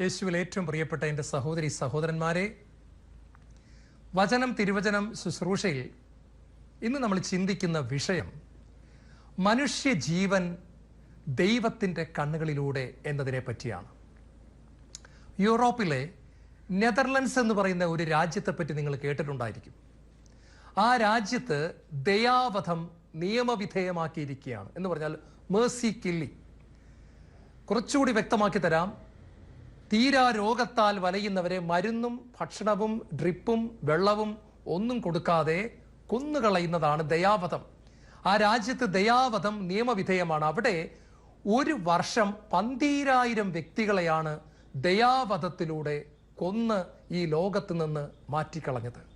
യേശുവിൽ ഏറ്റവും പ്രിയപ്പെട്ട എന്റെ സഹോദരി സഹോദരന്മാരെ വചനം തിരുവചനം ശുശ്രൂഷയിൽ ഇന്ന് നമ്മൾ ചിന്തിക്കുന്ന വിഷയം മനുഷ്യ ജീവൻ ദൈവത്തിന്റെ കണ്ണുകളിലൂടെ എന്നതിനെ പറ്റിയാണ്. യൂറോപ്പിലെ നെതർലൻഡ്സ് എന്ന് പറയുന്ന ഒരു രാജ്യത്തെപ്പറ്റി നിങ്ങൾ കേട്ടിട്ടുണ്ടായിരിക്കും. ആ രാജ്യത്ത് ദയാവധം നിയമവിധേയമാക്കിയിരിക്കുകയാണ്. എന്ന് പറഞ്ഞാൽ മേഴ്സി കില്ലി കുറച്ചുകൂടി വ്യക്തമാക്കി തരാം. തീരാ രോഗത്താൽ വലയുന്നവരെ മരുന്നും ഭക്ഷണവും ഡ്രിപ്പും വെള്ളവും ഒന്നും കൊടുക്കാതെ കൊന്നുകളയുന്നതാണ് ദയാവധം. ആ രാജ്യത്ത് ദയാവധം നിയമവിധേയമാണ്. അവിടെ ഒരു വർഷം പന്തീരായിരം വ്യക്തികളെയാണ് ദയാവധത്തിലൂടെ കൊന്ന് ഈ ലോകത്ത് നിന്ന് മാറ്റിക്കളഞ്ഞത്.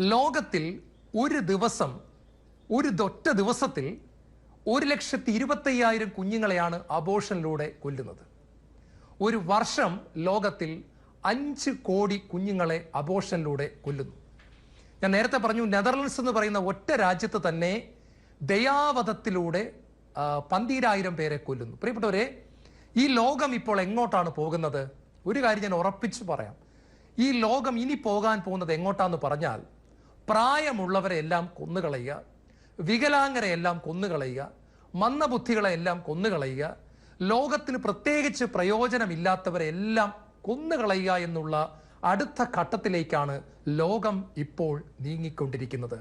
ലോകത്തിൽ ഒരു ദിവസം ഒരു ഒറ്റ ദിവസത്തിൽ ഒരു ലക്ഷത്തി ഇരുപത്തയ്യായിരം കുഞ്ഞുങ്ങളെയാണ് അബോഷനിലൂടെ കൊല്ലുന്നത്. ഒരു വർഷം ലോകത്തിൽ അഞ്ച് കോടി കുഞ്ഞുങ്ങളെ അബോഷനിലൂടെ കൊല്ലുന്നു. ഞാൻ നേരത്തെ പറഞ്ഞു നെതർലൻഡ്സ് എന്ന് പറയുന്ന ഒറ്റ രാജ്യത്ത് തന്നെ ദയാവധത്തിലൂടെ പന്തിരായിരം പേരെ കൊല്ലുന്നു. പ്രിയപ്പെട്ടവരെ ഈ ലോകം ഇപ്പോൾ എങ്ങോട്ടാണ് പോകുന്നത്? ഒരു കാര്യം ഞാൻ ഉറപ്പിച്ചു പറയാം. ഈ ലോകം ഇനി പോകാൻ പോകുന്നത് എങ്ങോട്ടാന്ന് പറഞ്ഞാൽ പ്രായമുള്ളവരെ എല്ലാം കൊന്നുകളയുക വികലാംഗരെ എല്ലാം കൊന്നുകളയുക മന്ദബുദ്ധികളെയെല്ലാം കൊന്നുകളയുക ലോകത്തിന് പ്രത്യേകിച്ച് പ്രയോജനമില്ലാത്തവരെ എല്ലാം കൊന്നുകളയുക എന്നുള്ള അടുത്ത ഘട്ടത്തിലേക്കാണ് ലോകം ഇപ്പോൾ നീങ്ങിക്കൊണ്ടിരിക്കുന്നത്.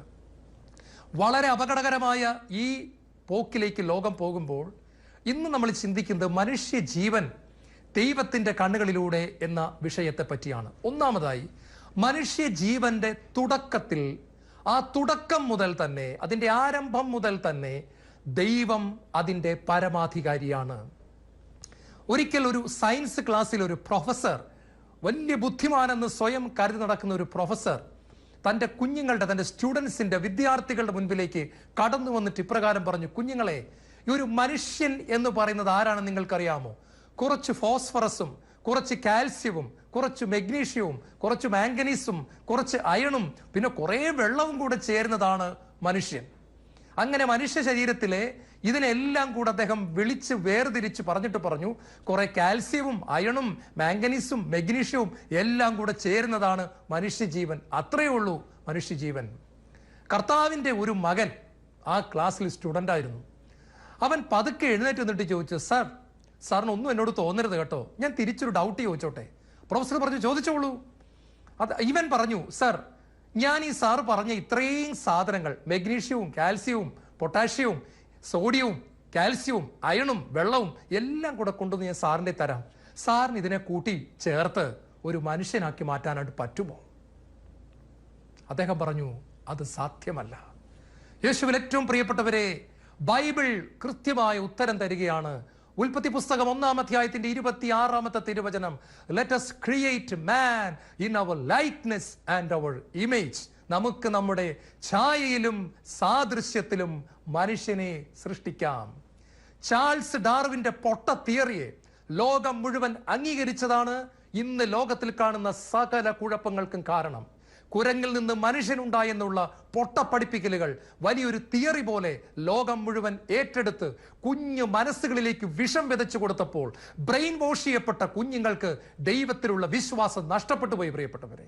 വളരെ അപകടകരമായ ഈ പോക്കിലേക്ക് ലോകം പോകുമ്പോൾ ഇന്ന് നമ്മൾ ചിന്തിക്കുന്നത് മനുഷ്യ ജീവൻ ദൈവത്തിന്റെ കണ്ണുകളിലൂടെ എന്ന വിഷയത്തെ പറ്റിയാണ് ഒന്നാമതായി മനുഷ്യ ജീവന്റെ തുടക്കത്തിൽ ആ തുടക്കം മുതൽ തന്നെ അതിന്റെ ആരംഭം മുതൽ തന്നെ ദൈവം അതിന്റെ പരമാധികാരിയാണ്. ഒരിക്കൽ ഒരു സയൻസ് ക്ലാസ്സിൽ ഒരു പ്രൊഫസർ വലിയ ബുദ്ധിമാനെന്ന് സ്വയം കരുതി നടക്കുന്ന ഒരു പ്രൊഫസർ തന്റെ കുഞ്ഞുങ്ങളുടെ തന്റെ സ്റ്റുഡൻസിന്റെ വിദ്യാർത്ഥികളുടെ മുൻപിലേക്ക് കടന്നു വന്നിട്ട് ഇപ്രകാരം പറഞ്ഞു കുഞ്ഞുങ്ങളെ ഈ ഒരു മനുഷ്യൻ എന്ന് പറയുന്നത് ആരാണെന്ന് നിങ്ങൾക്കറിയാമോ? കുറച്ച് ഫോസ്ഫറസും കുറച്ച് കാൽസ്യവും കുറച്ച് മെഗ്നീഷ്യവും കുറച്ച് മാംഗനീസും കുറച്ച് അയണും പിന്നെ കുറേ വെള്ളവും കൂടെ ചേരുന്നതാണ് മനുഷ്യൻ. അങ്ങനെ മനുഷ്യ ശരീരത്തിലെ ഇതിനെല്ലാം കൂടെ അദ്ദേഹം വിളിച്ച് വേർതിരിച്ച് പറഞ്ഞിട്ട് പറഞ്ഞു കുറെ കാൽസ്യവും അയണും മാംഗനീസും മെഗ്നീഷ്യവും എല്ലാം കൂടെ ചേരുന്നതാണ് മനുഷ്യജീവൻ. അത്രയേ ഉള്ളൂ മനുഷ്യജീവൻ. കർത്താവിന്റെ ഒരു മകൻ ആ ക്ലാസ്സിൽ സ്റ്റുഡന്റ് ആയിരുന്നു അവൻ പതുക്കെ എഴുന്നേറ്റ് നിന്നിട്ട് ചോദിച്ചു സാർ സാറിന് ഒന്നും എന്നോട് തോന്നരുത് കേട്ടോ. ഞാൻ തിരിച്ചൊരു ഡൗട്ട് ചോദിച്ചോട്ടെ. പ്രൊഫസർ പറഞ്ഞു ചോദിച്ചോളൂ. അത് ഇവൻ പറഞ്ഞു സർ ഞാൻ ഈ സാർ പറഞ്ഞ ഇത്രയും സാധനങ്ങൾ മെഗ്നീഷ്യവും കാൽസ്യവും പൊട്ടാഷ്യവും സോഡിയവും കാൽസ്യവും അയണും വെള്ളവും എല്ലാം കൂടെ കൊണ്ടുവന്ന് ഞാൻ സാറിന്റെ തരാം. സാറിന് ഇതിനെ കൂട്ടി ചേർത്ത് ഒരു മനുഷ്യനാക്കി മാറ്റാനായിട്ട് പറ്റുമോ? അദ്ദേഹം പറഞ്ഞു അത് സാധ്യമല്ല. യേശുവിൽ ഏറ്റവും പ്രിയപ്പെട്ടവരെ ബൈബിൾ കൃത്യമായ ഉത്തരം തരികയാണ് ഉൽപ്പത്തി പുസ്തകം ഒന്നാം അധ്യായത്തിന്റെ ഇരുപത്തി ആറാമത്തെ തിരുവചനം. Let us create man in our likeness and our image നമുക്ക് നമ്മുടെ ഛായയിലും സാദൃശ്യത്തിലും മനുഷ്യനെ സൃഷ്ടിക്കാം. ചാൾസ് ഡാർവിന്റെ പൊട്ട തിയറിയെ ലോകം മുഴുവൻ അംഗീകരിച്ചതാണ് ഇന്ന് ലോകത്തിൽ കാണുന്ന സകല കുഴപ്പങ്ങൾക്കും കാരണം. കുരങ്ങിൽ നിന്ന് മനുഷ്യനുണ്ടായെന്നുള്ള പൊട്ടപ്പടിപ്പിക്കലുകൾ വലിയൊരു തിയറി പോലെ ലോകം മുഴുവൻ ഏറ്റെടുത്ത് കുഞ്ഞു മനസ്സുകളിലേക്ക് വിഷം വിതച്ചു കൊടുത്തപ്പോൾ ബ്രെയിൻ വാഷ് ചെയ്യപ്പെട്ട കുഞ്ഞുങ്ങൾക്ക് ദൈവത്തിലുള്ള വിശ്വാസം നഷ്ടപ്പെട്ടു പോയി പ്രിയപ്പെട്ടവരെ.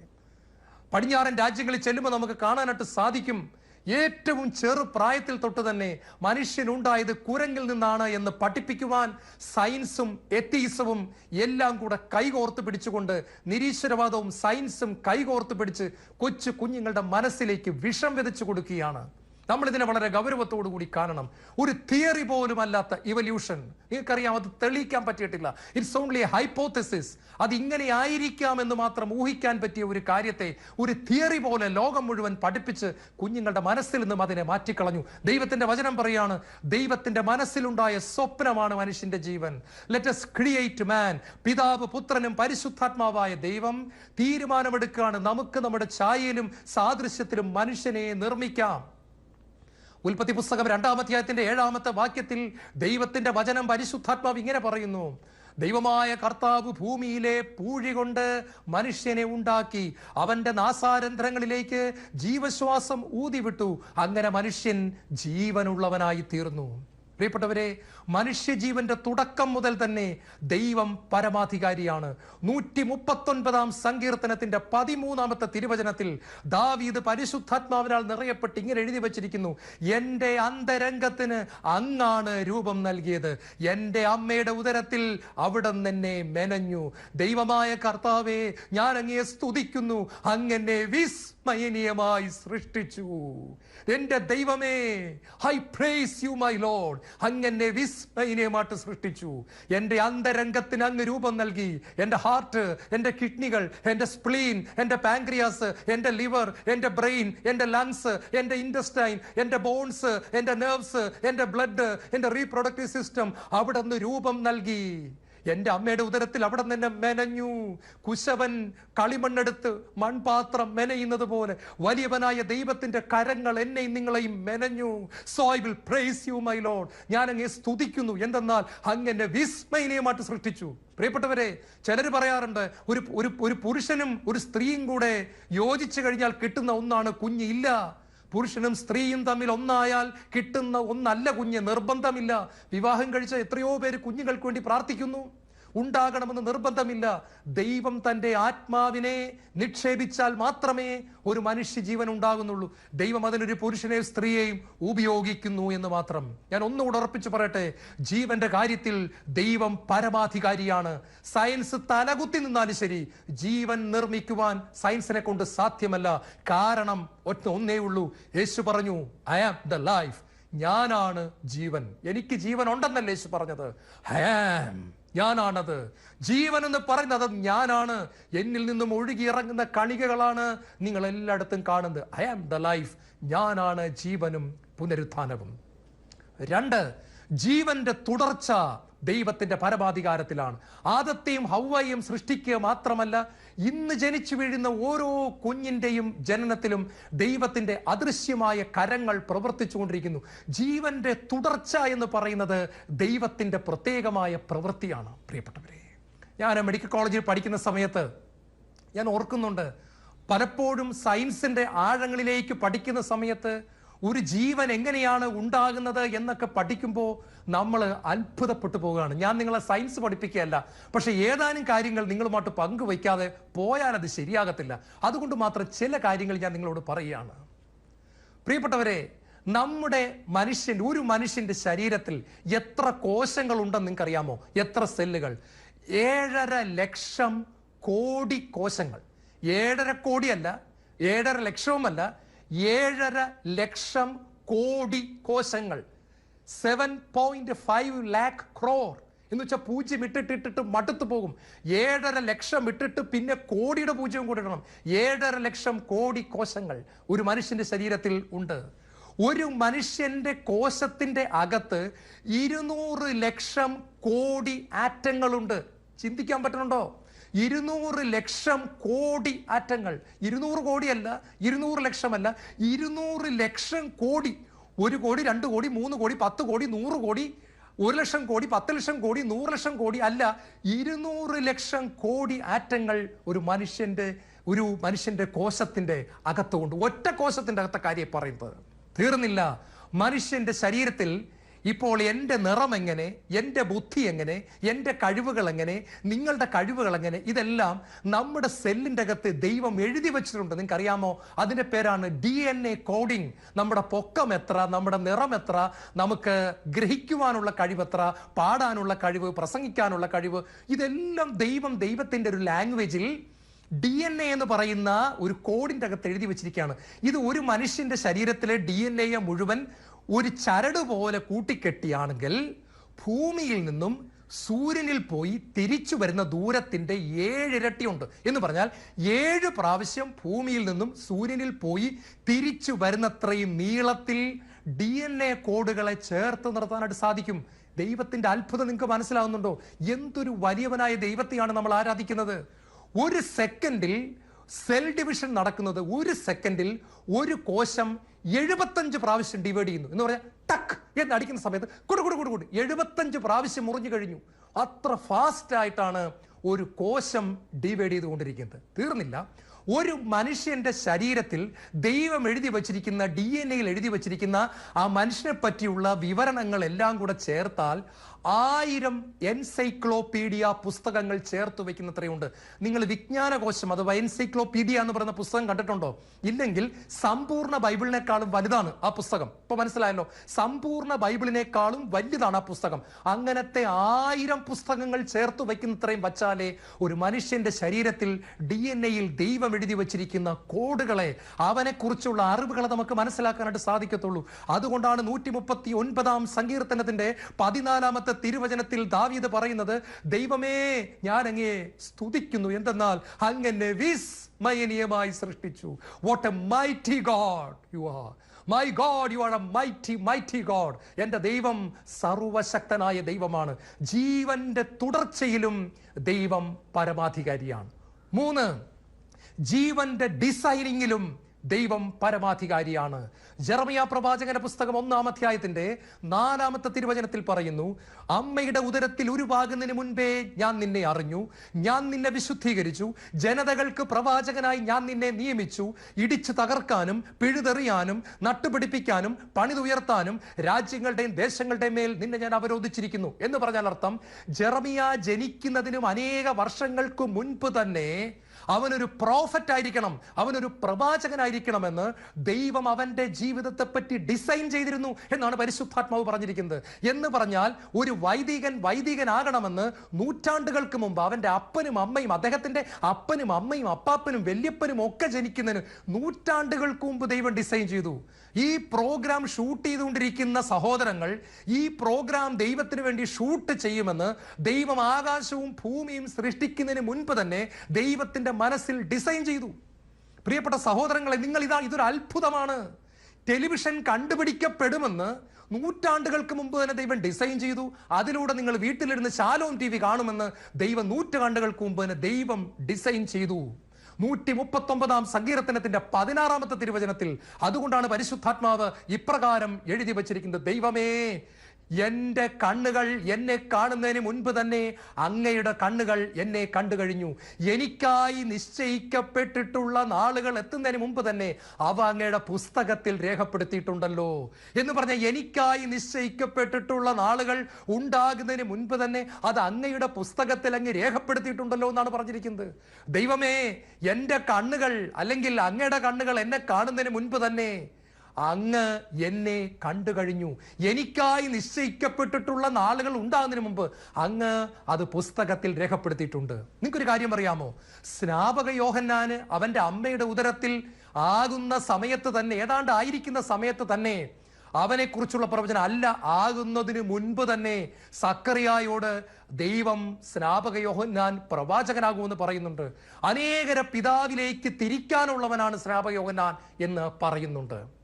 പടിഞ്ഞാറൻ രാജ്യങ്ങളിൽ ചെല്ലുമ്പോൾ നമുക്ക് കാണാനായിട്ട് സാധിക്കും ഏറ്റവും ചെറു പ്രായത്തിൽ തൊട്ട് തന്നെ മനുഷ്യനുണ്ടായത് കുരങ്ങിൽ നിന്നാണ് എന്ന് പഠിപ്പിക്കുവാൻ സയൻസും എത്തീസവും എല്ലാം കൂടെ കൈകോർത്ത് പിടിച്ചുകൊണ്ട് നിരീശ്വരവാദവും സയൻസും കൈകോർത്ത് പിടിച്ച് കൊച്ചു കുഞ്ഞുങ്ങളുടെ മനസ്സിലേക്ക് വിഷം വിതച്ചു കൊടുക്കുകയാണ്. നമ്മൾ ഇതിനെ വളരെ ഗൗരവത്തോടു കൂടി കാണണം. ഒരു തിയറി പോലും അല്ലാത്ത ഇവല്യൂഷൻ നിങ്ങൾക്കറിയാം അത് തെളിയിക്കാൻ പറ്റിയിട്ടില്ല. ഇറ്റ്സ് ഓൺലി ഹൈപ്പോത്തസിസ് അത് ഇങ്ങനെ ആയിരിക്കാം എന്ന് മാത്രം ഊഹിക്കാൻ പറ്റിയ ഒരു കാര്യത്തെ ഒരു തിയറി പോലെ ലോകം മുഴുവൻ പഠിപ്പിച്ച് കുഞ്ഞുങ്ങളുടെ മനസ്സിൽ നിന്നും അതിനെ മാറ്റിക്കളഞ്ഞു. ദൈവത്തിന്റെ വചനം പറയാണ് ദൈവത്തിന്റെ മനസ്സിലുണ്ടായ സ്വപ്നമാണ് മനുഷ്യന്റെ ജീവൻ. ലെറ്റ് ലെറ്റസ് ക്രിയേറ്റ് മാൻ പിതാവ് പുത്രനും പരിശുദ്ധാത്മാവായ ദൈവം. തീരുമാനമെടുക്കുകയാണ്. നമുക്ക് നമ്മുടെ ഛായയിലും സാദൃശ്യത്തിലും മനുഷ്യനെ നിർമ്മിക്കാം. ഉൽപ്പത്തി പുസ്തകം രണ്ടാം അധ്യായത്തിന്റെ ഏഴാമത്തെ വാക്യത്തിൽ ദൈവത്തിന്റെ വചനം പരിശുദ്ധാത്മാവ് ഇങ്ങനെ പറയുന്നു. ദൈവമായ കർത്താവ് ഭൂമിയിലെ പൂഴി കൊണ്ട് മനുഷ്യനെ ഉണ്ടാക്കി. അവന്റെ നാസാരന്ധ്രങ്ങളിലേക്ക് ജീവശ്വാസം ഊതിവിട്ടു. അങ്ങനെ മനുഷ്യൻ ജീവനുള്ളവനായി തീർന്നു. പ്രിയപ്പെട്ടവരെ മനുഷ്യജീവന്റെ തുടക്കം മുതൽ തന്നെ ദൈവം പരമാധികാരിയാണ്. നൂറ്റി മുപ്പത്തൊൻപതാം സങ്കീർത്തനത്തിന്റെ പതിമൂന്നാമത്തെ തിരുവചനത്തിൽ ദാവീദ് പരിശുദ്ധാത്മാവിനാൽ നിറയപ്പെട്ട് ഇങ്ങനെ എഴുതി വച്ചിരിക്കുന്നു എന്റെ അന്തരംഗത്തിന് അങ്ങാണ് രൂപം നൽകിയത്. എന്റെ അമ്മയുടെ ഉദരത്തിൽ അവിടം നിന്നെ മെനഞ്ഞു. ദൈവമായ കർത്താവെ ഞാൻ അങ്ങയെ സ്തുതിക്കുന്നു. അങ്ങനെ വിസ്മയനീയമായി സൃഷ്ടിച്ചു. എന്റെ ദൈവമേ I praise you my Lord അങ്ങനെ വിസ്മയനീയമായിട്ട് സൃഷ്ടിച്ചു. എന്റെ അന്തരംഗത്തിന് അങ്ങ് രൂപം നൽകി. എന്റെ ഹാർട്ട് എന്റെ കിഡ്നികൾ എന്റെ സ്പ്ലീൻ എന്റെ പാങ്ക്രിയാസ് എന്റെ ലിവർ എന്റെ ബ്രെയിൻ എന്റെ ലങ്സ് എന്റെ ഇൻഡസ്റ്റൈൻ എന്റെ ബോൺസ് എന്റെ നെർവ്സ് എന്റെ ബ്ലഡ് എന്റെ റീപ്രൊഡക്റ്റീവ് സിസ്റ്റം അവിടെ നിന്ന് രൂപം നൽകി. എന്റെ അമ്മയുടെ ഉദരത്തിൽ അവിടെ തന്നെ മെനഞ്ഞു. കുശവൻ കളിമണ്ണെടുത്ത് മൺപാത്രം മെനയുന്നത് പോലെ വലിയവനായ ദൈവത്തിന്റെ കരങ്ങൾ എന്നെയും നിങ്ങളെയും മെനഞ്ഞു. So I will praise you my Lord ഞാൻ അങ്ങേ സ്തുതിക്കുന്നു. എന്തെന്നാൽ അങ്ങനെ വിസ്മയനീയമായിട്ട് സൃഷ്ടിച്ചു. പ്രിയപ്പെട്ടവരെ ചിലർ പറയാറുണ്ട് ഒരു ഒരു പുരുഷനും ഒരു സ്ത്രീയും കൂടെ യോജിച്ചു കഴിഞ്ഞാൽ കിട്ടുന്ന ഒന്നാണ് കുഞ്ഞ് ഇല്ല പുരുഷനും സ്ത്രീയും തമ്മിൽ ഒന്നായാൽ കിട്ടുന്ന ഒന്നല്ല കുഞ്ഞ് നിർബന്ധമില്ല. വിവാഹം കഴിച്ച എത്രയോ പേര് കുഞ്ഞുങ്ങൾക്ക് വേണ്ടി പ്രാർത്ഥിക്കുന്നു. ഉണ്ടാകണമെന്ന് നിർബന്ധമില്ല. ദൈവം തന്റെ ആത്മാവിനെ നിക്ഷേപിച്ചാൽ മാത്രമേ ഒരു മനുഷ്യ ജീവൻ ഉണ്ടാകുന്നുള്ളൂ. ദൈവം അതിനൊരു പുരുഷനെയും സ്ത്രീയെയും ഉപയോഗിക്കുന്നു എന്ന് മാത്രം. ഞാൻ ഒന്നുകൂടെ ഉറപ്പിച്ചു പറയട്ടെ ജീവന്റെ കാര്യത്തിൽ ദൈവം പരമാധികാരിയാണ്. സയൻസ് തലകുത്തി നിന്നാലും ശരി ജീവൻ നിർമ്മിക്കുവാൻ സയൻസിനെ കൊണ്ട് സാധ്യമല്ല. കാരണം ഒന്നേ ഉള്ളൂ. യേശു പറഞ്ഞു ഐ ആം ദ ലൈഫ് ഞാനാണ് ജീവൻ. എനിക്ക് ജീവൻ ഉണ്ടെന്നല്ലേ യേശു പറഞ്ഞത്? ആം ഞാനാണത്. ജീവൻ എന്ന് പറയുന്നത് ഞാനാണ്. എന്നിൽ നിന്നും ഒഴുകി ഇറങ്ങുന്ന കണികകളാണ് നിങ്ങൾ എല്ലായിടത്തും കാണുന്നത്. ഐ ആം ദ ലൈഫ് ഞാനാണ് ജീവനും പുനരുത്ഥാനവും. രണ്ട് ജീവന്റെ തുടർച്ച ദൈവത്തിന്റെ പരമാധികാരത്തിലാണ്. ആദത്തെയും ഹൗവയും സൃഷ്ടിക്കുക മാത്രമല്ല ഇന്ന് ജനിച്ചു വീഴുന്ന ഓരോ കുഞ്ഞിന്റെയും ജനനത്തിലും ദൈവത്തിന്റെ അദൃശ്യമായ കരങ്ങൾ പ്രവർത്തിച്ചുകൊണ്ടിരിക്കുന്നു. ജീവന്റെ തുടർച്ച എന്ന് പറയുന്നത് ദൈവത്തിന്റെ പ്രത്യേകമായ പ്രവൃത്തിയാണ്. പ്രിയപ്പെട്ടവരെ ഞാൻ മെഡിക്കൽ കോളേജിൽ പഠിക്കുന്ന സമയത്ത് ഞാൻ ഓർക്കുന്നുണ്ട് പലപ്പോഴും സയൻസിന്റെ ആഴങ്ങളിലേക്ക് പഠിക്കുന്ന സമയത്ത് ഒരു ജീവൻ എങ്ങനെയാണ് ഉണ്ടാകുന്നത് എന്നൊക്കെ പഠിക്കുമ്പോൾ നമ്മൾ അത്ഭുതപ്പെട്ടു പോവുകയാണ്. ഞാൻ നിങ്ങളെ സയൻസ് പഠിപ്പിക്കുകയല്ല പക്ഷെ ഏതാനും കാര്യങ്ങൾ നിങ്ങളുമായിട്ട് പങ്കുവയ്ക്കാതെ പോയാൽ അത് ശരിയാകത്തില്ല. അതുകൊണ്ട് മാത്രം ചില കാര്യങ്ങൾ ഞാൻ നിങ്ങളോട് പറയുകയാണ്. പ്രിയപ്പെട്ടവരെ നമ്മുടെ മനുഷ്യൻ ഒരു മനുഷ്യന്റെ ശരീരത്തിൽ എത്ര കോശങ്ങൾ ഉണ്ടെന്ന് നിങ്ങൾക്കറിയാമോ? എത്ര സെല്ലുകൾ? ഏഴര ലക്ഷം കോടി കോശങ്ങൾ. ഏഴര കോടിയല്ല ഏഴര ലക്ഷവുമല്ല ഏഴര ലക്ഷം കോടി കോശങ്ങൾ seven point five lakh crore എന്ന് വെച്ചാൽ പൂജ്യം ഇട്ടിട്ടിട്ടിട്ട് മടുത്തു പോകും. ഏഴര ലക്ഷം ഇട്ടിട്ട് പിന്നെ കോടിയുടെ പൂജ്യം കൂടി ഇടണം. ഏഴര ലക്ഷം കോടി കോശങ്ങൾ ഒരു മനുഷ്യന്റെ ശരീരത്തിൽ ഉണ്ട്. ഒരു മനുഷ്യന്റെ കോശത്തിന്റെ അകത്ത് ഇരുന്നൂറ് ലക്ഷം കോടി ആറ്റങ്ങളുണ്ട്. ചിന്തിക്കാൻ പറ്റുന്നുണ്ടോ ഇരുന്നൂറ് ലക്ഷം കോടി ആറ്റങ്ങൾ. ഇരുന്നൂറ് കോടിയല്ല ഇരുന്നൂറ് ലക്ഷമല്ല ഇരുന്നൂറ് ലക്ഷം കോടി. ഒരു കോടി രണ്ട് കോടി മൂന്ന് കോടി പത്ത് കോടി നൂറ് കോടി ഒരു ലക്ഷം കോടി പത്ത് ലക്ഷം കോടി നൂറ് ലക്ഷം കോടി അല്ല. ഇരുന്നൂറ് ലക്ഷം കോടി ആറ്റങ്ങൾ ഒരു മനുഷ്യന്റെ ഒരു മനുഷ്യന്റെ കോശത്തിന്റെ അകത്തുകൊണ്ട് ഒറ്റ കോശത്തിന്റെ അകത്തെ കാര്യം പറയുന്നത്. തീർന്നില്ല. മനുഷ്യന്റെ ശരീരത്തിൽ ഇപ്പോൾ എന്റെ നിറം എങ്ങനെ? എന്റെ ബുദ്ധി എങ്ങനെ? എന്റെ കഴിവുകൾ എങ്ങനെ? നിങ്ങളുടെ കഴിവുകൾ എങ്ങനെ? ഇതെല്ലാം നമ്മുടെ സെല്ലിന്റെ അകത്ത് ദൈവം എഴുതി വെച്ചിട്ടുണ്ട്. നിങ്ങൾക്ക് അറിയാമോ അതിന്റെ പേരാണ് ഡി എൻ എ കോഡിംഗ് നമ്മുടെ പൊക്കം എത്ര? നമ്മുടെ നിറം എത്ര? നമുക്ക് ഗ്രഹിക്കുവാനുള്ള കഴിവ് എത്ര? പാടാനുള്ള കഴിവ്? പ്രസംഗിക്കാനുള്ള കഴിവ്? ഇതെല്ലാം ദൈവം ദൈവത്തിന്റെ ഒരു ലാംഗ്വേജിൽ ഡി എൻ എ എന്ന് പറയുന്ന ഒരു കോഡിന്റെ അകത്ത് എഴുതി വെച്ചിരിക്കുകയാണ്. ഇത് ഒരു മനുഷ്യന്റെ ശരീരത്തിലെ ഡി എൻ എയെ മുഴുവൻ ഒരു ചരട് പോലെ കൂട്ടിക്കെട്ടിയാണെങ്കിൽ ഭൂമിയിൽ നിന്നും സൂര്യനിൽ പോയി തിരിച്ചു വരുന്ന ദൂരത്തിന്റെ ഏഴിരട്ടിയുണ്ട്. എന്ന് പറഞ്ഞാൽ ഏഴ് പ്രാവശ്യം ഭൂമിയിൽ നിന്നും സൂര്യനിൽ പോയി തിരിച്ചു വരുന്നത്രയും നീളത്തിൽ ഡി എൻ എ കോഡുകളെ ചേർത്ത് നിർത്താനായിട്ട് സാധിക്കും. ദൈവത്തിന്റെ അത്ഭുതം നിങ്ങൾക്ക് മനസ്സിലാവുന്നുണ്ടോ? എന്തൊരു വലിയവനായ ദൈവത്തെയാണ് നമ്മൾ ആരാധിക്കുന്നത്? ഒരു സെക്കൻഡിൽ സെൽ ഡിവിഷൻ നടക്കുന്നത് ഒരു സെക്കൻഡിൽ ഒരു കോശം എഴുപത്തഞ്ച് പ്രാവശ്യം ഡിവൈഡ് ചെയ്യുന്നു. എന്ന് പറഞ്ഞാൽ ടക്ക് എന്ന് അടിക്കുന്ന സമയത്ത് കൂടെ കൂടെ കൂടെ കൂടി. എഴുപത്തഞ്ച് പ്രാവശ്യം മുറിഞ്ഞു കഴിഞ്ഞു. അത്ര ഫാസ്റ്റ് ആയിട്ടാണ് ഒരു കോശം ഡിവൈഡ് ചെയ്തുകൊണ്ടിരിക്കുന്നത്. തീർന്നില്ല. ഒരു മനുഷ്യന്റെ ശരീരത്തിൽ ദൈവം എഴുതി വച്ചിരിക്കുന്ന ഡി എൻ എയിൽ എഴുതി വച്ചിരിക്കുന്ന ആ മനുഷ്യനെ പറ്റിയുള്ള വിവരണങ്ങൾ എല്ലാം കൂടെ ചേർത്താൽ ആയിരം എൻസൈക്ലോപീഡിയ പുസ്തകങ്ങൾ ചേർത്ത് വെക്കുന്നത്രയുണ്ട് നിങ്ങൾ വിജ്ഞാനകോശം അഥവാ എൻസൈക്ലോപീഡിയ എന്ന് പറയുന്ന പുസ്തകം കണ്ടിട്ടുണ്ടോ? ഇല്ലെങ്കിൽ സമ്പൂർണ ബൈബിളിനേക്കാളും വലുതാണ് ആ പുസ്തകം. ഇപ്പൊ മനസ്സിലായല്ലോ? സമ്പൂർണ ബൈബിളിനേക്കാളും വലുതാണ് ആ പുസ്തകം. അങ്ങനത്തെ ആയിരം പുസ്തകങ്ങൾ ചേർത്ത് വെക്കുന്നത്രയും വച്ചാലേ ഒരു മനുഷ്യന്റെ ശരീരത്തിൽ ഡി എൻ എയിൽ ദൈവം എഴുതി വച്ചിരിക്കുന്ന കോഡുകളെ അവനെ കുറിച്ചുള്ള അറിവുകളെ നമുക്ക് മനസ്സിലാക്കാനായിട്ട് സാധിക്കത്തുള്ളൂ. അതുകൊണ്ടാണ് നൂറ്റി മുപ്പത്തി ഒൻപതാം സങ്കീർത്തനത്തിന്റെ പതിനാലാമത്തെ തിരുവചനത്തിൽ ദാവീദ് പറയുന്നത് ദൈവമേ ഞാൻ അങ്ങേ സ്തുതിക്കുന്നു. എന്തെന്നാൽ അങ്ങനെ വിസ്മയനീയമായി സൃഷ്ടിച്ചു. What a mighty God you are my God you are a mighty mighty God എന്റെ ദൈവം സർവശക്തനായ ദൈവമാണ്. ജീവന്റെ തുടർച്ചയിലും ദൈവം പരമാധികാരിയാണ്. മൂന്ന് ജീവന്റെ ഡിസൈനിങ്ങിലും ദൈവം പരമാധികാരിയാണ്. ജെറമിയ പ്രവാചകന്റെ പുസ്തകം ഒന്നാം അധ്യായത്തിന്റെ നാലാമത്തെ തിരുവചനത്തിൽ പറയുന്നു അമ്മയുടെ ഉദരത്തിൽ ഉരുവാകുന്നതിന് മുൻപേ ഞാൻ നിന്നെ അറിഞ്ഞു. ഞാൻ നിന്നെ വിശുദ്ധീകരിച്ചു. ജനതകൾക്ക് പ്രവാചകനായി ഞാൻ നിന്നെ നിയമിച്ചു. ഇടിച്ചു തകർക്കാനും പിഴുതെറിയാനും നട്ടുപിടിപ്പിക്കാനും പണിതുയർത്താനും രാജ്യങ്ങളുടെയും ദേശങ്ങളുടെയും മേൽ നിന്നെ ഞാൻ അവരോധിച്ചിരിക്കുന്നു. എന്ന് പറഞ്ഞാൽ അർത്ഥം ജെറമിയ ജനിക്കുന്നതിനും അനേക വർഷങ്ങൾക്ക് മുൻപ് തന്നെ അവനൊരു പ്രോഫറ്റ് ആയിരിക്കണം അവനൊരു പ്രവാചകനായിരിക്കണമെന്ന് ദൈവം അവന്റെ ജീവിതത്തെ പറ്റി ഡിസൈൻ ചെയ്തിരുന്നു എന്നാണ് പരിശുദ്ധാത്മാവ് പറഞ്ഞിരിക്കുന്നത്. എന്ന് പറഞ്ഞാൽ ഒരു വൈദികൻ വൈദികനാകണമെന്ന് നൂറ്റാണ്ടുകൾക്ക് മുമ്പ് അവന്റെ അപ്പനും അമ്മയും അദ്ദേഹത്തിന്റെ അപ്പനും അമ്മയും അപ്പാപ്പനും വല്യപ്പനും ഒക്കെ ജനിക്കുന്നതിന് നൂറ്റാണ്ടുകൾക്ക് മുമ്പ് ദൈവം ഡിസൈൻ ചെയ്തു. ഈ പ്രോഗ്രാം ഷൂട്ട് ചെയ്തുകൊണ്ടിരിക്കുന്ന സഹോദരങ്ങൾ ഈ പ്രോഗ്രാം ദൈവത്തിന് വേണ്ടി ഷൂട്ട് ചെയ്യുമെന്ന് ദൈവം ആകാശവും ഭൂമിയും സൃഷ്ടിക്കുന്നതിന് മുൻപ് തന്നെ ദൈവത്തിന്റെ മനസ്സിൽ ഡിസൈൻ ചെയ്തു. പ്രിയപ്പെട്ട സഹോദരങ്ങളെ നിങ്ങൾ ഇതാ ഇതൊരു അത്ഭുതമാണ്. ടെലിവിഷൻ കണ്ടുപിടിക്കപ്പെടുമെന്ന് നൂറ്റാണ്ടുകൾക്ക് മുമ്പ് തന്നെ ദൈവം ഡിസൈൻ ചെയ്തു. അതിലൂടെ നിങ്ങൾ വീട്ടിലിരുന്ന് ശാലോം ടി വി കാണുമെന്ന് ദൈവം നൂറ്റാണ്ടുകൾക്ക് മുമ്പ് തന്നെ ദൈവം ഡിസൈൻ ചെയ്തു. നൂറ്റി മുപ്പത്തൊമ്പതാം സങ്കീർത്തനത്തിന്റെ പതിനാറാമത്തെ തിരുവചനത്തിൽ അതുകൊണ്ടാണ് പരിശുദ്ധാത്മാവ് ഇപ്രകാരം എഴുതി വച്ചിരിക്കുന്നത് ദൈവമേ എന്റെ കണ്ണുകൾ എന്നെ കാണുന്നതിന് മുൻപ് തന്നെ അങ്ങയുടെ കണ്ണുകൾ എന്നെ കണ്ടു കഴിഞ്ഞു. എനിക്കായി നിശ്ചയിക്കപ്പെട്ടിട്ടുള്ള നാളുകൾ എത്തുന്നതിന് മുമ്പ് തന്നെ അവ അങ്ങയുടെ പുസ്തകത്തിൽ രേഖപ്പെടുത്തിയിട്ടുണ്ടല്ലോ. എന്ന് പറഞ്ഞ എനിക്കായി നിശ്ചയിക്കപ്പെട്ടിട്ടുള്ള നാളുകൾ ഉണ്ടാകുന്നതിന് മുൻപ് തന്നെ അത് അങ്ങയുടെ പുസ്തകത്തിൽ അങ്ങ് രേഖപ്പെടുത്തിയിട്ടുണ്ടല്ലോ എന്നാണ് പറഞ്ഞിരിക്കുന്നത്. ദൈവമേ എന്റെ കണ്ണുകൾ അല്ലെങ്കിൽ അങ്ങയുടെ കണ്ണുകൾ എന്നെ കാണുന്നതിന് മുൻപ് തന്നെ അങ്ങ് എന്നെ കണ്ടു കഴിഞ്ഞു. എനിക്കായി നിശ്ചയിക്കപ്പെട്ടിട്ടുള്ള നാളുകൾ ഉണ്ടാകുന്നതിന് മുമ്പ് അങ്ങ് അത് പുസ്തകത്തിൽ രേഖപ്പെടുത്തിയിട്ടുണ്ട്. നിങ്ങൾക്കൊരു കാര്യം അറിയാമോ? സ്നാപക യോഹന്നാന് അവന്റെ അമ്മയുടെ ഉദരത്തിൽ ആകുന്ന സമയത്ത് തന്നെ ഏതാണ്ട് ആയിരിക്കുന്ന സമയത്ത് തന്നെ അവനെക്കുറിച്ചുള്ള പ്രവചനം അല്ല ആകുന്നതിന് മുൻപ് തന്നെ സക്കറിയായോട് ദൈവം സ്നാപക യോഹന്നാൻ പ്രവാചകനാകുമെന്ന് പറയുന്നുണ്ട്. അനേകര പിതാവിലേക്ക് തിരിക്കാനുള്ളവനാണ് സ്നാപക യോഹന്നാൻ എന്ന് പറയുന്നുണ്ട്.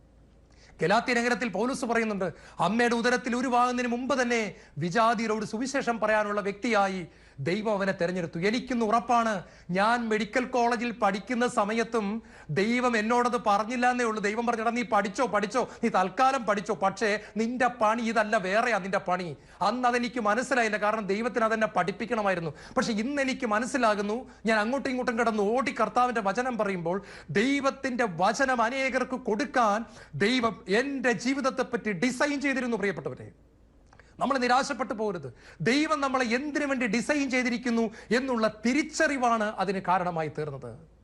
ഗലാത്തി നഗരത്തിൽ പൗലൂസ് പറയുന്നുണ്ട് അമ്മയുടെ ഉദരത്തിൽ ഉരുവാകുന്നതിന് മുമ്പ് തന്നെ വിജാതിയരോട് സുവിശേഷം പറയാനുള്ള വ്യക്തിയായി ദൈവം അവനെ തിരഞ്ഞെടുത്തു. എനിക്കിന്ന് ഉറപ്പാണ് ഞാൻ മെഡിക്കൽ കോളേജിൽ പഠിക്കുന്ന സമയത്തും ദൈവം എന്നോടത് പറഞ്ഞില്ല എന്നേ ഉള്ളൂ. ദൈവം പറഞ്ഞിടാ നീ പഠിച്ചോ പഠിച്ചോ നീ തൽക്കാലം പഠിച്ചോ. പക്ഷേ നിന്റെ പണി ഇതല്ല വേറെയാ നിന്റെ പണി. അന്ന് അതെനിക്ക് മനസ്സിലായില്ല കാരണം ദൈവത്തിന് അതെന്നെ പഠിപ്പിക്കണമായിരുന്നു. പക്ഷെ ഇന്ന് എനിക്ക് മനസ്സിലാകുന്നു ഞാൻ അങ്ങോട്ടും ഇങ്ങോട്ടും കിടന്ന് ഓടി കർത്താവിന്റെ വചനം പറയുമ്പോൾ ദൈവത്തിന്റെ വചനം അനേകർക്ക് കൊടുക്കാൻ ദൈവം എന്റെ ജീവിതത്തെ പറ്റി ഡിസൈൻ ചെയ്തിരുന്നു പ്രിയപ്പെട്ടവരെ. നമ്മൾ നിരാശപ്പെട്ടു പോകരുത്. ദൈവം നമ്മളെ എന്തിനു വേണ്ടി ഡിസൈൻ ചെയ്തിരിക്കുന്നു എന്നുള്ള തിരിച്ചറിവാണ് അതിന് കാരണമായി തീർന്നത്.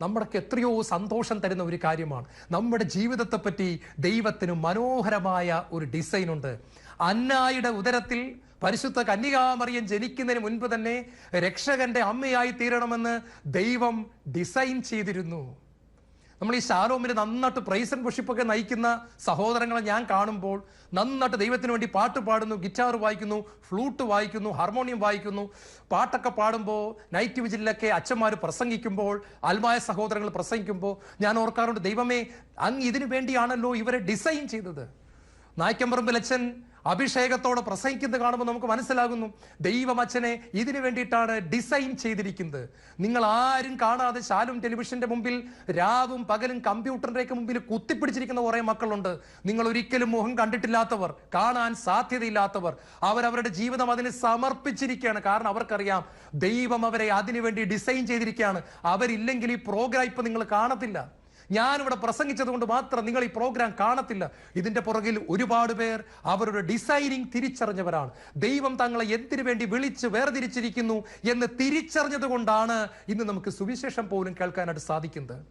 നമ്മൾക്ക് എത്രയോ സന്തോഷം തരുന്ന ഒരു കാര്യമാണ്. നമ്മുടെ ജീവിതത്തെ പറ്റി ദൈവത്തിന് മനോഹരമായ ഒരു ഡിസൈൻ ഉണ്ട്. അന്നായുടെ ഉദരത്തിൽ പരിശുദ്ധ കന്യകാമറിയൻ ജനിക്കുന്നതിന് മുൻപ് തന്നെ രക്ഷകന്റെ അമ്മയായി തീരണമെന്ന് ദൈവം ഡിസൈൻ ചെയ്തിരുന്നു. നമ്മൾ ഈ ശാലോമിന് നന്നായിട്ട് പ്രൈസ് ആൻഡ് നയിക്കുന്ന സഹോദരങ്ങളെ ഞാൻ കാണുമ്പോൾ നന്നായിട്ട് ദൈവത്തിന് വേണ്ടി പാട്ട് പാടുന്നു ഗിറ്റാർ വായിക്കുന്നു ഫ്ലൂട്ട് വായിക്കുന്നു ഹാർമോണിയം വായിക്കുന്നു. പാട്ടൊക്കെ പാടുമ്പോൾ നൈറ്റ് വിജിലൊക്കെ അച്ഛന്മാർ പ്രസംഗിക്കുമ്പോൾ ആത്മായ സഹോദരങ്ങൾ പ്രസംഗിക്കുമ്പോൾ ഞാൻ ഓർക്കാറുണ്ട് ദൈവമേ അങ്ങ് ഇതിനു വേണ്ടിയാണല്ലോ ഇവരെ ഡിസൈൻ ചെയ്തത്. നായ്ക്കമ്പറമ്പിൽ അച്ഛൻ അഭിഷേകത്തോടെ പ്രസംഗിക്കുന്നത് കാണുമ്പോൾ നമുക്ക് മനസ്സിലാകുന്നു ദൈവം അച്ഛനെ ഇതിനു വേണ്ടിയിട്ടാണ് ഡിസൈൻ ചെയ്തിരിക്കുന്നത്. നിങ്ങൾ ആരും കാണാതെ ശാലും ടെലിവിഷന്റെ മുമ്പിൽ രാവും പകലും കമ്പ്യൂട്ടറിന്റെയൊക്കെ മുമ്പിൽ കുത്തിപ്പിടിച്ചിരിക്കുന്ന കുറേ മക്കളുണ്ട്. നിങ്ങൾ ഒരിക്കലും മുഖം കണ്ടിട്ടില്ലാത്തവർ കാണാൻ സാധ്യതയില്ലാത്തവർ അവരവരുടെ ജീവിതം അതിന് സമർപ്പിച്ചിരിക്കുകയാണ്. കാരണം അവർക്കറിയാം ദൈവം അവരെ അതിനുവേണ്ടി ഡിസൈൻ ചെയ്തിരിക്കുകയാണ്. അവരില്ലെങ്കിൽ ഈ പ്രോഗ്രാം ഇപ്പൊ നിങ്ങൾ കാണത്തില്ല. ഞാനിവിടെ പ്രസംഗിച്ചത് കൊണ്ട് മാത്രം നിങ്ങൾ ഈ പ്രോഗ്രാം കാണത്തില്ല. ഇതിന്റെ പുറകിൽ ഒരുപാട് പേർ അവരുടെ ഡിസൈനിങ് തിരിച്ചറിഞ്ഞവരാണ്. ദൈവം തങ്ങളെ എന്തിനു വേണ്ടി വിളിച്ച് വേർതിരിച്ചിരിക്കുന്നു എന്ന് തിരിച്ചറിഞ്ഞത് കൊണ്ടാണ് ഇന്ന് നമുക്ക് സുവിശേഷം പോലും കേൾക്കാനായിട്ട് സാധിക്കുന്നത്.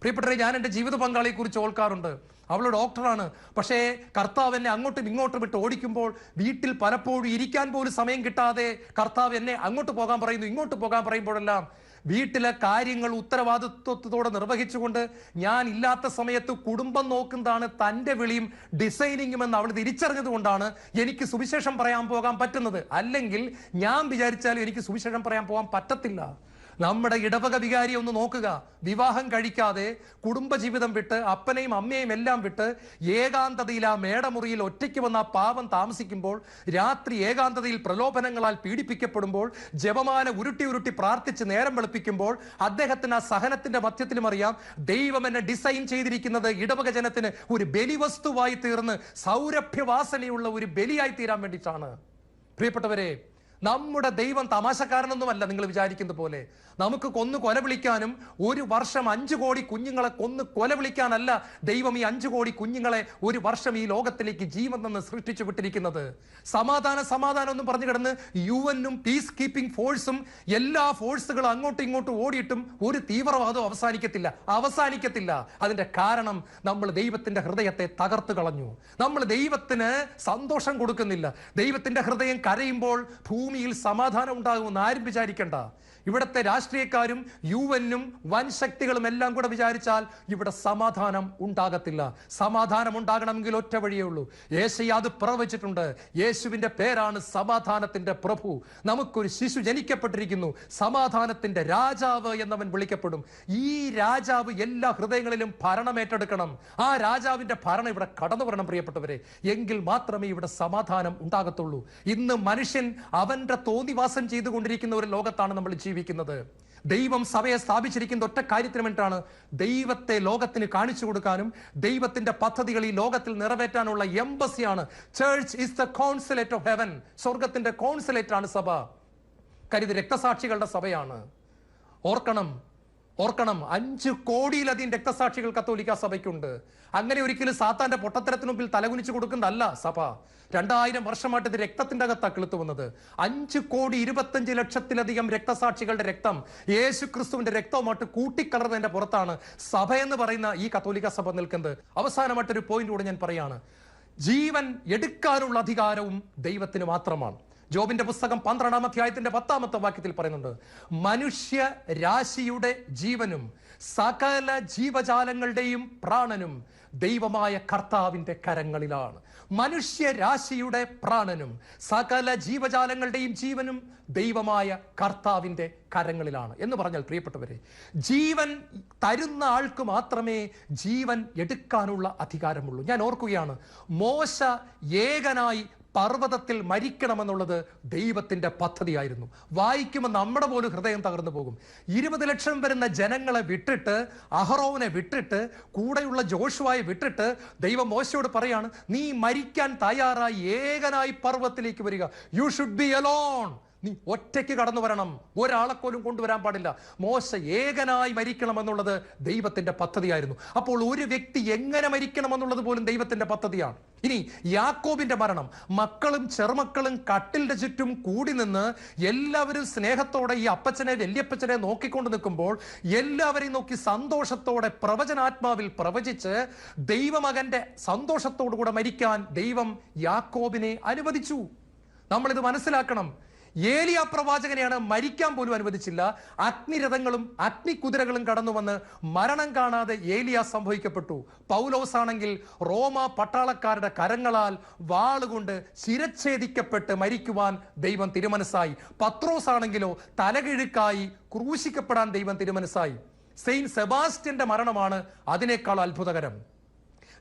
പ്രിയപ്പെട്ടവരെ ഞാൻ എന്റെ ജീവിത പങ്കാളിയെ കുറിച്ച് ഓർക്കാറുണ്ട് അവൾ ഡോക്ടറാണ്. പക്ഷേ കർത്താവ് എന്നെ അങ്ങോട്ടും ഇങ്ങോട്ടും വിട്ട് ഓടിക്കുമ്പോൾ വീട്ടിൽ പലപ്പോഴും ഇരിക്കാൻ പോലും സമയം കിട്ടാതെ കർത്താവ് എന്നെ അങ്ങോട്ട് പോകാൻ പറയുന്നു ഇങ്ങോട്ട് പോകാൻ പറയുമ്പോഴെല്ലാം വീട്ടിലെ കാര്യങ്ങൾ ഉത്തരവാദിത്വത്തോടെ നിർവഹിച്ചുകൊണ്ട് ഞാൻ ഇല്ലാത്ത സമയത്ത് കുടുംബം നോക്കുന്നതാണ് തന്റെ വിളിയും ഡിസൈനിങ്ങും എന്ന് അവൾ തിരിച്ചറിഞ്ഞതുകൊണ്ടാണ് എനിക്ക് സുവിശേഷം പറയാൻ പോകാൻ പറ്റുന്നത്. അല്ലെങ്കിൽ ഞാൻ വിചാരിച്ചാലും എനിക്ക് സുവിശേഷം പറയാൻ പോകാൻ പറ്റത്തില്ല. നമ്മുടെ ഇടവക വികാരിയെ ഒന്ന് നോക്കുക. വിവാഹം കഴിക്കാതെ കുടുംബജീവിതം വിട്ട് അപ്പനെയും അമ്മയെയും എല്ലാം വിട്ട് ഏകാന്തതയിൽ ആ മേടമുറിയിൽ ഒറ്റയ്ക്ക് വന്ന പാവം താമസിക്കുമ്പോൾ രാത്രി ഏകാന്തതയിൽ പ്രലോഭനങ്ങളാൽ പീഡിപ്പിക്കപ്പെടുമ്പോൾ ജപമാന ഉരുട്ടി ഉരുട്ടി പ്രാർത്ഥിച്ച് നേരം വെളുപ്പിക്കുമ്പോൾ അദ്ദേഹത്തിന് ആ സഹനത്തിന്റെ മധ്യത്തിലും അറിയാം ദൈവം എന്നെ ഡിസൈൻ ചെയ്തിരിക്കുന്നത് ഇടവക ജനത്തിന് ഒരു ബലിവസ്തുവായി തീർന്ന് സൗരഭ്യവാസനയുള്ള ഒരു ബലിയായി തീരാൻ വേണ്ടിയിട്ടാണ്. പ്രിയപ്പെട്ടവരെ നമ്മുടെ ദൈവം തമാശക്കാരനൊന്നുമല്ല നിങ്ങൾ വിചാരിക്കുന്ന പോലെ. നമുക്ക് കൊന്നു കൊല വിളിക്കാനും ഒരു വർഷം അഞ്ചു കോടി കുഞ്ഞുങ്ങളെ കൊന്ന് കൊല വിളിക്കാനല്ല ദൈവം ഈ അഞ്ചു കോടി കുഞ്ഞുങ്ങളെ ഒരു വർഷം ഈ ലോകത്തിലേക്ക് ജീവൻ നിന്ന് സൃഷ്ടിച്ചു വിട്ടിരിക്കുന്നത്. സമാധാന സമാധാനം ഒന്നും പറഞ്ഞു കിടന്ന് യു എന്നും പീസ് കീപ്പിംഗ് ഫോഴ്സും എല്ലാ ഫോഴ്സുകളും അങ്ങോട്ടും ഇങ്ങോട്ടും ഓടിയിട്ടും ഒരു തീവ്രവാദവും അവസാനിക്കത്തില്ല. അവസാനിക്കത്തില്ല. അതിന്റെ കാരണം നമ്മൾ ദൈവത്തിന്റെ ഹൃദയത്തെ തകർത്തു കളഞ്ഞു. നമ്മൾ ദൈവത്തിന് സന്തോഷം കൊടുക്കുന്നില്ല. ദൈവത്തിന്റെ ഹൃദയം കരയുമ്പോൾ ഭൂമിയിൽ സമാധാനം ഉണ്ടാകുമെന്ന് ആരും വിചാരിക്കണ്ട. ഇവിടുത്തെ രാഷ്ട്രീയക്കാരും യു എന്നും വൻ ശക്തികളും എല്ലാം കൂടെ വിചാരിച്ചാൽ ഇവിടെ സമാധാനം ഉണ്ടാകത്തില്ല. സമാധാനം ഉണ്ടാകണമെങ്കിൽ ഒറ്റ വഴിയേ ഉള്ളൂ. യേശയ്യ അത് പ്രവചിച്ചിട്ടുണ്ട്. യേശുവിന്റെ പേരാണ് സമാധാനത്തിന്റെ പ്രഭു. നമുക്കൊരു ശിശു ജനിക്കപ്പെട്ടിരിക്കുന്നു. സമാധാനത്തിന്റെ രാജാവ് എന്നവൻ വിളിക്കപ്പെടും. ഈ രാജാവ് എല്ലാ ഹൃദയങ്ങളിലും ഭരണമേറ്റെടുക്കണം ആ രാജാവിന്റെ ഭരണം ഇവിടെ കടന്നു വരണം പ്രിയപ്പെട്ടവരെ. എങ്കിൽ മാത്രമേ ഇവിടെ സമാധാനം ഉണ്ടാകത്തുള്ളൂ. ഇന്ന് മനുഷ്യൻ അവന്റെ തോന്നിവാസം ചെയ്തുകൊണ്ടിരിക്കുന്ന ഒരു ലോകത്താണ് നമ്മൾ ജീവിക്കുന്നത്. ദൈവം സഭയെ സ്ഥാപിച്ചിരിക്കുന്ന ഒറ്റ കാര്യത്തിന് ദൈവത്തെ ലോകത്തിന് കാണിച്ചു കൊടുക്കാനും ദൈവത്തിന്റെ പദ്ധതികൾ ഈ ലോകത്തിൽ നിറവേറ്റാനുള്ള എംബസിയാണ്. Church is the consulate of heaven സ്വർഗത്തിന്റെ കോൺസുലേറ്റ് ആണ് സഭ. കരുതി രക്തസാക്ഷികളുടെ സഭയാണ്. ഓർക്കണം ഓർക്കണം അഞ്ച് കോടിയിലധികം രക്തസാക്ഷികൾ കത്തോലിക്ക സഭയ്ക്കുണ്ട്. അങ്ങനെ ഒരിക്കലും സാത്താന്റെ പൊട്ടത്തരത്തിന് മുമ്പിൽ തലകുനിച്ചു കൊടുക്കുന്നതല്ല സഭ. രണ്ടായിരം വർഷമായിട്ട് ഇത് രക്തത്തിന്റെ അകത്താ കിളുത്തു വന്നത്. അഞ്ച് കോടി ഇരുപത്തഞ്ച് ലക്ഷത്തിലധികം രക്തസാക്ഷികളുടെ രക്തം യേശു ക്രിസ്തുവിന്റെ രക്തവുമായിട്ട് കൂട്ടിക്കലർന്നതിന്റെ പുറത്താണ് സഭ എന്ന് പറയുന്ന ഈ കത്തോലിക്ക സഭ നിൽക്കുന്നത്. അവസാനമായിട്ടൊരു പോയിന്റ് കൂടെ ഞാൻ പറയാണ്. ജീവൻ എടുക്കാനുള്ള അധികാരവും ദൈവത്തിന് മാത്രമാണ്. ജോബിന്റെ പുസ്തകം പന്ത്രണ്ടാം അധ്യായത്തിന്റെ പത്താമത്തെ വാക്യത്തിൽ പറയുന്നുണ്ട് മനുഷ്യ രാശിയുടെ ജീവനും സകല ജീവജാലങ്ങളുടെയും പ്രാണനും ദൈവമായ കർത്താവിന്റെ കരങ്ങളിലാണ്. മനുഷ്യ രാശിയുടെ പ്രാണനും സകല ജീവജാലങ്ങളുടെയും ജീവനും ദൈവമായ കർത്താവിന്റെ കരങ്ങളിലാണ്. എന്ന് പറഞ്ഞാൽ പ്രിയപ്പെട്ടവരെ ജീവൻ തരുന്ന ആൾക്ക് മാത്രമേ ജീവൻ എടുക്കാനുള്ള അധികാരമുള്ളൂ. ഞാൻ ഓർക്കുകയാണ് മോശ ഏകനായി പർവതത്തിൽ മരിക്കണമെന്നുള്ളത് ദൈവത്തിന്റെ പദ്ധതിയായിരുന്നു. വായിക്കുമ്പോൾ നമ്മുടെ പോലും ഹൃദയം തകർന്നു പോകും. ഇരുപത് ലക്ഷം വരുന്ന ജനങ്ങളെ വിട്ടിട്ട് അഹറോവിനെ വിട്ടിട്ട് കൂടെയുള്ള ജോഷുവായി വിട്ടിട്ട് ദൈവം മോശയോട് പറയാണ് നീ മരിക്കാൻ തയ്യാറായി ഏകനായി പർവത്തിലേക്ക് വരിക. യു ഷുഡ് ബി അലോൺ നീ ഒറ്റയ്ക്ക് കടന്നു വരണം. ഒരാളെ പോലും കൊണ്ടുവരാൻ പാടില്ല. മോശ ഏകനായി മരിക്കണം എന്നുള്ളത് ദൈവത്തിന്റെ പദ്ധതിയായിരുന്നു. അപ്പോൾ ഒരു വ്യക്തി എങ്ങനെ മരിക്കണം എന്നുള്ളത് പോലും ദൈവത്തിന്റെ പദ്ധതിയാണ്. ഇനി യാക്കോബിന്റെ മരണം. മക്കളും ചെറുമക്കളും കട്ടിലിന്റെ ചുറ്റും കൂടി നിന്ന് എല്ലാവരും സ്നേഹത്തോടെ ഈ അപ്പച്ചനെ വല്യപ്പച്ചനെ നോക്കിക്കൊണ്ട് നിൽക്കുമ്പോൾ എല്ലാവരെയും നോക്കി സന്തോഷത്തോടെ പ്രവചനാത്മാവിൽ പ്രവചിച്ച് ദൈവമകന്റെ സന്തോഷത്തോടു കൂടെ മരിക്കാൻ ദൈവം യാക്കോബിനെ അനുവദിച്ചു. നമ്മളിത് മനസ്സിലാക്കണം. ഏലിയ പ്രവാചകനെയാണ് മരിക്കാൻ പോലും അനുവദിച്ചില്ല. അഗ്നിരഥങ്ങളും അഗ്നികുതിരകളും കടന്നു വന്ന് മരണം കാണാതെ ഏലിയ സംഭവിക്കപ്പെട്ടു. പൗലോസ് ആണെങ്കിൽ റോമ പട്ടാളക്കാരുടെ കരങ്ങളാൽ വാളുകൊണ്ട് ശിരച്ഛേദിക്കപ്പെട്ട് മരിക്കുവാൻ ദൈവം തിരുമനസ്സായി. പത്രോസ് ആണെങ്കിലോ തലകിഴുക്കായി ക്രൂശിക്കപ്പെടാൻ ദൈവം തിരുമനസ്സായി. സെയിന്റ് സെബാസ്റ്റ്യന്റെ മരണമാണ് അതിനേക്കാൾ അത്ഭുതകരം.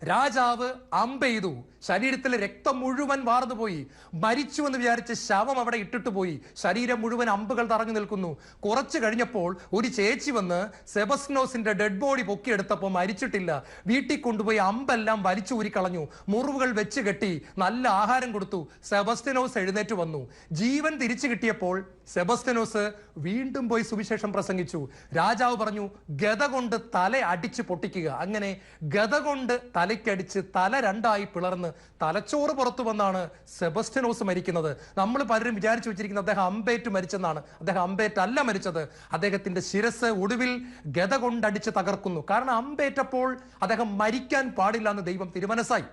രാജാവ് അമ്പെയ്തു. ശരീരത്തിലെ രക്തം മുഴുവൻ വാർന്നു പോയി. മരിച്ചു എന്ന് വിചാരിച്ച് ശവം അവിടെ ഇട്ടിട്ട് പോയി. ശരീരം മുഴുവൻ അമ്പുകൾ തറഞ്ഞു നിൽക്കുന്നു. കുറച്ചു കഴിഞ്ഞപ്പോൾ ഒരു ചേച്ചി വന്ന് സെബസ്നോസിന്റെ ഡെഡ് ബോഡി പൊക്കിയെടുത്തപ്പോൾ മരിച്ചിട്ടില്ല. വീട്ടിൽ കൊണ്ടുപോയി അമ്പെല്ലാം വലിച്ചു ഊരിക്കളഞ്ഞു മുറിവുകൾ വെച്ച് കെട്ടി നല്ല ആഹാരം കൊടുത്തു. സെബസ്റ്റിനോസ് എഴുന്നേറ്റ് വന്നു. ജീവൻ തിരിച്ചു കിട്ടിയപ്പോൾ സെബസ്റ്റിനോസ് വീണ്ടും പോയി സുവിശേഷം പ്രസംഗിച്ചു. രാജാവ് പറഞ്ഞു ഗത കൊണ്ട് തല അടിച്ച് പൊട്ടിക്കുക. അങ്ങനെ ഗത കൊണ്ട് തലയ്ക്കടിച്ച് തല രണ്ടായി പിളർന്ന് തലച്ചോറ് പുറത്തു വന്നാണ് സെബസ്റ്റിനോസ് മരിക്കുന്നത്. നമ്മൾ പലരും വിചാരിച്ചു വെച്ചിരിക്കുന്നത് അദ്ദേഹം അമ്പേറ്റ് മരിച്ചെന്നാണ്. അദ്ദേഹം അമ്പേറ്റ് അല്ല മരിച്ചത്. അദ്ദേഹത്തിന്റെ ശിരസ് ഒടുവിൽ ഗത കൊണ്ടടിച്ച് തകർക്കുന്നു. കാരണം അമ്പേറ്റപ്പോൾ അദ്ദേഹം മരിക്കാൻ പാടില്ല എന്ന് ദൈവം തിരുമനസായി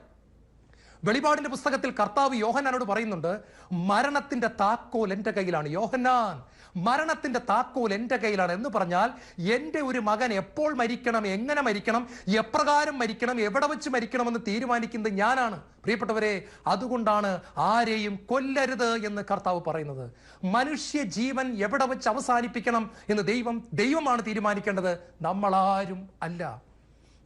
വെളിപാടിന്റെ പുസ്തകത്തിൽ കർത്താവ് യോഹന്നാനോട് പറയുന്നുണ്ട് മരണത്തിന്റെ താക്കോൽ എന്റെ കയ്യിലാണ് യോഹന്നാൻ മരണത്തിന്റെ താക്കോൽ എന്റെ കയ്യിലാണ്. എന്ന് പറഞ്ഞാൽ എന്റെ ഒരു മകൻ എപ്പോൾ മരിക്കണം എങ്ങനെ മരിക്കണം എപ്രകാരം മരിക്കണം എവിടെ വെച്ച് മരിക്കണമെന്ന് തീരുമാനിക്കുന്നത് ഞാനാണ്. പ്രിയപ്പെട്ടവരെ അതുകൊണ്ടാണ് ആരെയും കൊല്ലരുത് എന്ന് കർത്താവ് പറയുന്നത്. മനുഷ്യ ജീവൻ എവിടെ വെച്ച് അവസാനിപ്പിക്കണം എന്ന് ദൈവം ദൈവമാണ് തീരുമാനിക്കേണ്ടത്. നമ്മളാരും അല്ല.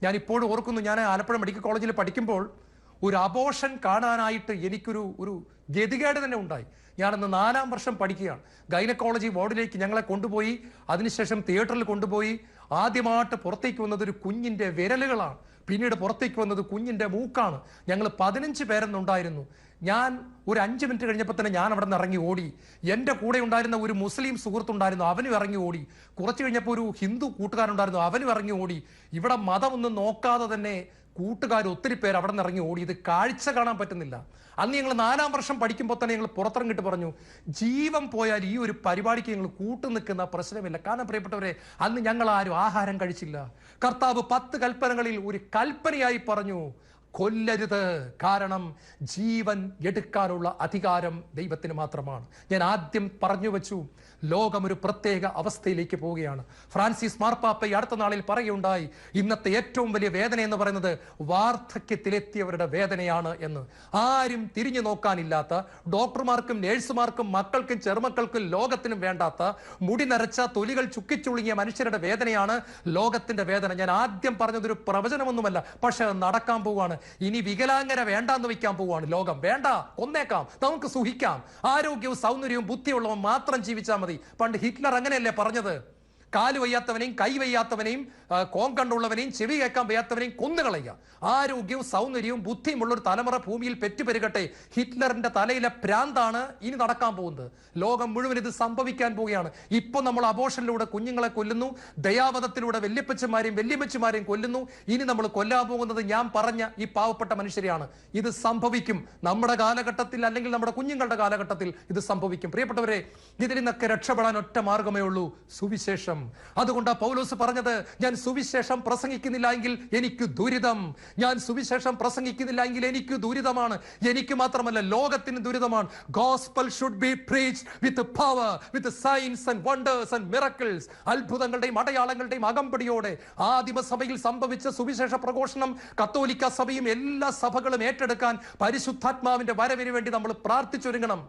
ഞാൻ ഇപ്പോഴും ഓർക്കുന്നു ഞാൻ ആലപ്പുഴ മെഡിക്കൽ കോളേജിൽ പഠിക്കുമ്പോൾ ഒരു അബോഷൻ കാണാനായിട്ട് എനിക്കൊരു ഒരു ഗതികേട് തന്നെ ഉണ്ടായി. ഞാനന്ന് നാലാം വർഷം പഠിക്കുകയാണ്. ഗൈനക്കോളജി വാർഡിലേക്ക് ഞങ്ങളെ കൊണ്ടുപോയി അതിനുശേഷം തിയേറ്ററിൽ കൊണ്ടുപോയി ആദ്യമായിട്ട് പുറത്തേക്ക് വന്നത് ഒരു കുഞ്ഞിന്റെ വിരലുകളാണ്. പിന്നീട് പുറത്തേക്ക് വന്നത് കുഞ്ഞിന്റെ മൂക്കാണ്. ഞങ്ങൾ പതിനഞ്ച് പേരെന്നുണ്ടായിരുന്നു. ഞാൻ ഒരു അഞ്ച് മിനിറ്റ് കഴിഞ്ഞപ്പോൾ തന്നെ ഞാൻ അവിടെ നിന്ന് ഇറങ്ങി ഓടി. എന്റെ കൂടെ ഉണ്ടായിരുന്ന ഒരു മുസ്ലിം സുഹൃത്തുണ്ടായിരുന്നു അവനും ഇറങ്ങി ഓടി. കുറച്ച് കഴിഞ്ഞപ്പോൾ ഒരു ഹിന്ദു കൂട്ടുകാരുണ്ടായിരുന്നു അവനും ഇറങ്ങി ഓടി. ഇവിടെ മതമൊന്നും നോക്കാതെ തന്നെ കൂട്ടുകാർ ഒത്തിരി പേര് അവിടെ നിന്ന് ഇറങ്ങി ഓടിയത് കാഴ്ച കാണാൻ പറ്റുന്നില്ല. അന്ന് ഞങ്ങൾ നാലാം വർഷം പഠിക്കുമ്പോൾ തന്നെ ഞങ്ങൾ പുറത്തിറങ്ങിട്ട് പറഞ്ഞു ജീവൻ പോയാൽ ഈ ഒരു പരിപാടിക്ക് ഞങ്ങൾ കൂട്ടു നിൽക്കുന്ന പ്രശ്നമില്ല. കാരണം പ്രിയപ്പെട്ടവരെ അന്ന് ഞങ്ങൾ ആരും ആഹാരം കഴിച്ചില്ല. കർത്താവ് പത്ത് കൽപ്പനകളിൽ ഒരു കൽപ്പനയായി പറഞ്ഞു കൊല്ലരുത്. കാരണം ജീവൻ എടുക്കാനുള്ള അധികാരം ദൈവത്തിന് മാത്രമാണ്. ഞാൻ ആദ്യം പറഞ്ഞു വെച്ചു ലോകം ഒരു പ്രത്യേക അവസ്ഥയിലേക്ക് പോവുകയാണ്. ഫ്രാൻസിസ് മാർപ്പാപ്പ ഈ അടുത്ത നാളിൽ പറയുകയുണ്ടായി ഇന്നത്തെ ഏറ്റവും വലിയ വേദന എന്ന് പറയുന്നത് വാർദ്ധക്യത്തിലെത്തിയവരുടെ വേദനയാണ് എന്ന്. ആരും തിരിഞ്ഞു നോക്കാനില്ലാത്ത ഡോക്ടർമാർക്കും നേഴ്സുമാർക്കും മക്കൾക്കും ചെറുമക്കൾക്കും ലോകത്തിനും വേണ്ടാത്ത മുടി നരച്ച തൊലികൾ ചുക്കിച്ചുളുങ്ങിയ മനുഷ്യരുടെ വേദനയാണ് ലോകത്തിന്റെ വേദന. ഞാൻ ആദ്യം പറഞ്ഞതൊരു പ്രവചനമൊന്നുമല്ല പക്ഷെ നടക്കാൻ പോവുകയാണ്. ഇനി വികലാംഗര വേണ്ടാന്ന് വയ്ക്കാൻ പോവുകയാണ് ലോകം. വേണ്ട കൊന്നേക്കാം നമുക്ക് സുഖിക്കാം. ആരോഗ്യവും സൗന്ദര്യവും ബുദ്ധിയുള്ളവൻ മാത്രം ജീവിച്ചാൽ മതി. പണ്ട് ഹിറ്റ്ലർ അങ്ങനെയല്ലേ പറഞ്ഞത്? കാൽ വയ്യാത്തവനെയും കൈ വയ്യാത്തവനെയും കോങ്കണ്ടുള്ളവനെയും ചെവി കേൾക്കാൻ വയ്യാത്തവനെയും കൊന്നുകളയുക ആരോഗ്യവും സൗന്ദര്യവും ബുദ്ധിയുമുള്ള ഒരു തലമുറ ഭൂമിയിൽ പെറ്റുപെരുകട്ടെ. ഹിറ്റ്ലറിന്റെ തലയിലെ പ്രാന്താണ് ഇനി നടക്കാൻ പോകുന്നത്. ലോകം മുഴുവൻ ഇത് സംഭവിക്കാൻ പോവുകയാണ്. ഇപ്പൊ നമ്മൾ അബോഷനിലൂടെ കുഞ്ഞുങ്ങളെ കൊല്ലുന്നു. ദയാവധത്തിലൂടെ വല്യപ്പച്ചമാരെയും വല്യമ്മച്ചമാരെയും കൊല്ലുന്നു. ഇനി നമ്മൾ കൊല്ലാൻ പോകുന്നത് ഞാൻ പറഞ്ഞ ഈ പാവപ്പെട്ട മനുഷ്യരെയാണ്. ഇത് സംഭവിക്കും. നമ്മുടെ കാലഘട്ടത്തിൽ അല്ലെങ്കിൽ നമ്മുടെ കുഞ്ഞുങ്ങളുടെ കാലഘട്ടത്തിൽ ഇത് സംഭവിക്കും. പ്രിയപ്പെട്ടവരെ ഇതിൽ നിന്നൊക്കെ രക്ഷപ്പെടാൻ ഒറ്റ മാർഗമേ ഉള്ളൂ. സുവിശേഷം. അതുകൊണ്ട് പൗലോസ് പറഞ്ഞത് ഞാൻ സുവിശേഷം പ്രസംഗിക്കുന്നില്ല എങ്കിൽ എനിക്ക് ദുരിതം. ഞാൻ സുവിശേഷം പ്രസംഗിക്കുന്നില്ല എങ്കിൽ എനിക്ക് ദുരിതമാണ്. എനിക്ക് മാത്രമല്ല ലോകത്തിന് ദുരിതമാണ്. Gospel should be preach with power with signs and wonders and miracles അത്ഭുതങ്ങളുടെയും അടയാളങ്ങളുടെയും അകമ്പടിയോടെ ആദിമസഭയിൽ സംഭവിച്ച സുവിശേഷ പ്രഘോഷണം കത്തോലിക്ക സഭയും എല്ലാ സഭകളും ഏറ്റെടുക്കാൻ പരിശുദ്ധാത്മാവിന്റെ വരവിന് വേണ്ടി നമ്മൾ പ്രാർത്ഥിച്ചൊരുങ്ങണം.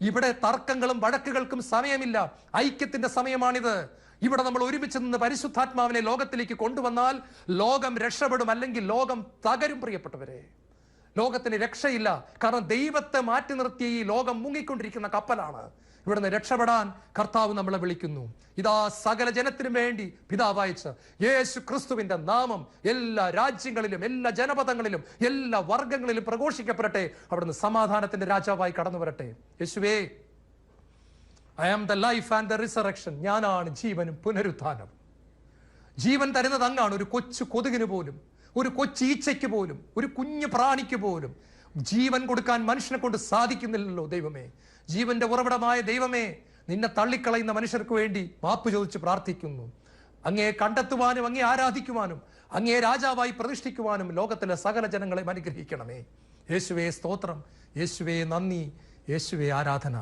ഇവിടെ തർക്കങ്ങളും വഴക്കുകൾക്കും സമയമില്ല. ഐക്യത്തിന്റെ സമയമാണിത്. ഇവിടെ നമ്മൾ ഒരുമിച്ച് നിന്ന് പരിശുദ്ധാത്മാവിനെ ലോകത്തിലേക്ക് കൊണ്ടുവന്നാൽ ലോകം രക്ഷപ്പെടും അല്ലെങ്കിൽ ലോകം തകരും പ്രിയപ്പെട്ടവരെ. ലോകത്തിന് രക്ഷയില്ല. കാരണം ദൈവത്തെ മാറ്റി നിർത്തിയ ഈ ലോകം മുങ്ങിക്കൊണ്ടിരിക്കുന്ന കപ്പലാണ്. ഇവിടുന്ന് രക്ഷപ്പെടാൻ കർത്താവ് നമ്മളെ വിളിക്കുന്നു. ഇതാ സകല ജനത്തിനും വേണ്ടി പിതാവ് അയച്ച യേശു ക്രിസ്തുവിന്റെ നാമം എല്ലാ രാജ്യങ്ങളിലും എല്ലാ ജനപദങ്ങളിലും എല്ലാ വർഗങ്ങളിലും പ്രഘോഷിക്കപ്പെടട്ടെ. അവിടുന്ന് സമാധാനത്തിന്റെ രാജാവായി കടന്നു വരട്ടെ യേശുവേ I am the life and the resurrection ഞാനാണ് ജീവനും പുനരുത്ഥാനവും. ജീവൻ തരുന്നത് അങ്ങാണ്. ഒരു കൊച്ചു കൊതുകിന് പോലും ഒരു കൊച്ചു ഈച്ചയ്ക്ക് പോലും ഒരു കുഞ്ഞു പ്രാണിക്ക് പോലും ജീവൻ കൊടുക്കാൻ മനുഷ്യനെ കൊണ്ട് സാധിക്കുന്നില്ലല്ലോ ദൈവമേ. ജീവന്റെ ഉറവിടമായ ദൈവമേ നിന്നെ തള്ളിക്കളയുന്ന മനുഷ്യർക്ക് വേണ്ടി മാപ്പ് ചോദിച്ച് പ്രാർത്ഥിക്കുന്നു. അങ്ങയെ കണ്ടെത്തുവാനും അങ്ങേ ആരാധിക്കുവാനും അങ്ങേ രാജാവായി പ്രതിഷ്ഠിക്കുവാനും ലോകത്തിലെ സകല ജനങ്ങളെ അനുഗ്രഹിക്കണമേ. യേശുവേ സ്തോത്രം. യേശുവേ നന്ദി. യേശുവേ ആരാധന.